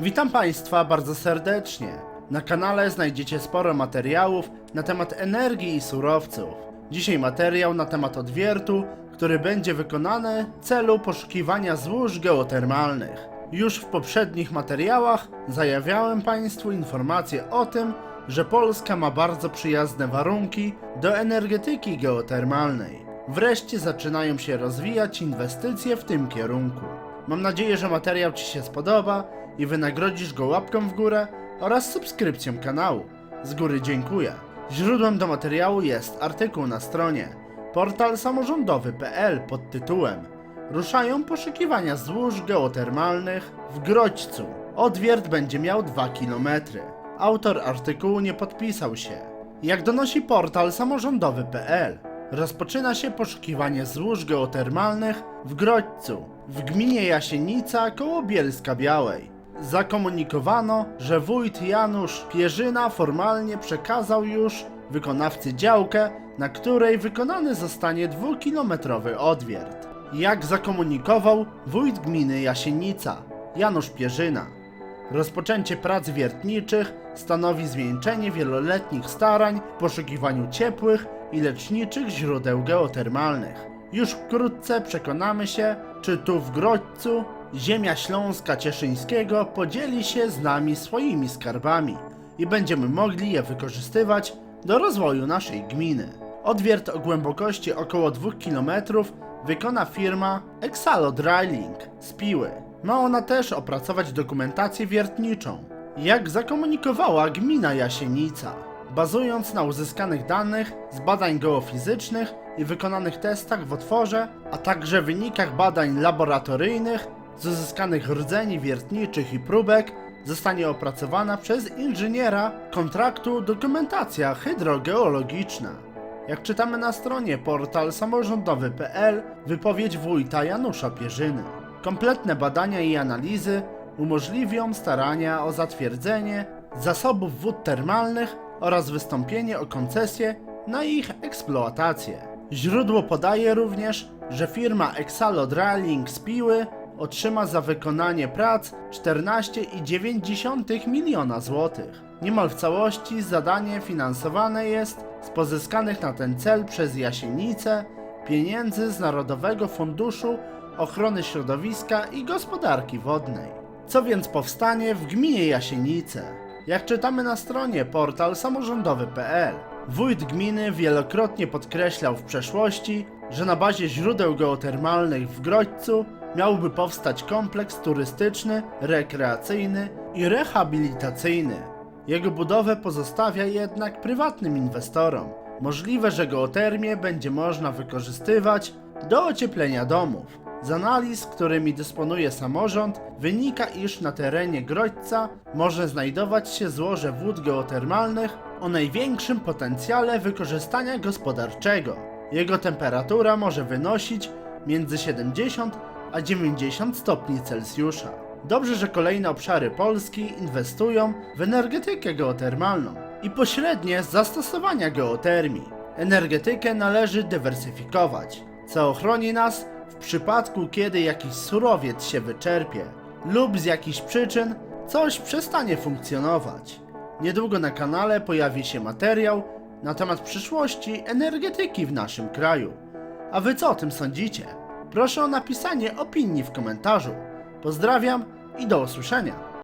Witam Państwa bardzo serdecznie. Na kanale znajdziecie sporo materiałów na temat energii i surowców. Dzisiaj materiał na temat odwiertu, który będzie wykonany w celu poszukiwania złóż geotermalnych. Już w poprzednich materiałach zajawiałem Państwu informacje o tym, że Polska ma bardzo przyjazne warunki do energetyki geotermalnej. Wreszcie zaczynają się rozwijać inwestycje w tym kierunku. Mam nadzieję, że materiał Ci się spodoba i wynagrodzisz go łapką w górę oraz subskrypcją kanału. Z góry dziękuję. Źródłem do materiału jest artykuł na stronie portal samorządowy.pl pod tytułem Ruszają poszukiwania złóż geotermalnych w Grodźcu. Odwiert będzie miał 2 km. Autor artykułu nie podpisał się. Jak donosi portal samorządowy.pl, rozpoczyna się poszukiwanie złóż geotermalnych w Grodźcu, w gminie Jasienica koło Bielska Białej. Zakomunikowano, że wójt Janusz Pierzyna formalnie przekazał już wykonawcy działkę, na której wykonany zostanie dwukilometrowy odwiert. Jak zakomunikował wójt gminy Jasienica, Janusz Pierzyna. Rozpoczęcie prac wiertniczych stanowi zwieńczenie wieloletnich starań w poszukiwaniu ciepłych i leczniczych źródeł geotermalnych. Już wkrótce przekonamy się, czy tu w Grodźcu ziemia Śląska Cieszyńskiego podzieli się z nami swoimi skarbami i będziemy mogli je wykorzystywać do rozwoju naszej gminy. Odwiert o głębokości około 2 km wykona firma Exalo Dryling z Piły. Ma ona też opracować dokumentację wiertniczą. Jak zakomunikowała gmina Jasienica, bazując na uzyskanych danych z badań geofizycznych i wykonanych testach w otworze, a także wynikach badań laboratoryjnych z uzyskanych rdzeni wiertniczych i próbek, zostanie opracowana przez inżyniera kontraktu dokumentacja hydrogeologiczna. Jak czytamy na stronie portal samorządowy.pl, wypowiedź wójta Janusza Pierzyny. Kompletne badania i analizy umożliwią starania o zatwierdzenie zasobów wód termalnych oraz wystąpienie o koncesję na ich eksploatację. Źródło podaje również, że firma Exalo Drilling z Piły otrzyma za wykonanie prac 14,9 miliona złotych. Niemal w całości zadanie finansowane jest z pozyskanych na ten cel przez Jasienicę pieniędzy z Narodowego Funduszu Ochrony Środowiska i Gospodarki Wodnej. Co więc powstanie w gminie Jasienice? Jak czytamy na stronie portal samorządowy.pl, wójt gminy wielokrotnie podkreślał w przeszłości, że na bazie źródeł geotermalnych w Grodźcu miałby powstać kompleks turystyczny, rekreacyjny i rehabilitacyjny. Jego budowę pozostawia jednak prywatnym inwestorom. Możliwe, że geotermię będzie można wykorzystywać do ocieplenia domów. Z analiz, którymi dysponuje samorząd, wynika, iż na terenie Grodźca może znajdować się złoże wód geotermalnych o największym potencjale wykorzystania gospodarczego. Jego temperatura może wynosić między 70 a 90 stopni Celsjusza. Dobrze, że kolejne obszary Polski inwestują w energetykę geotermalną i pośrednie zastosowania geotermii. Energetykę należy dywersyfikować, co ochroni nas w przypadku, kiedy jakiś surowiec się wyczerpie lub z jakichś przyczyn coś przestanie funkcjonować. Niedługo na kanale pojawi się materiał na temat przyszłości energetyki w naszym kraju. A wy co o tym sądzicie? Proszę o napisanie opinii w komentarzu. Pozdrawiam i do usłyszenia.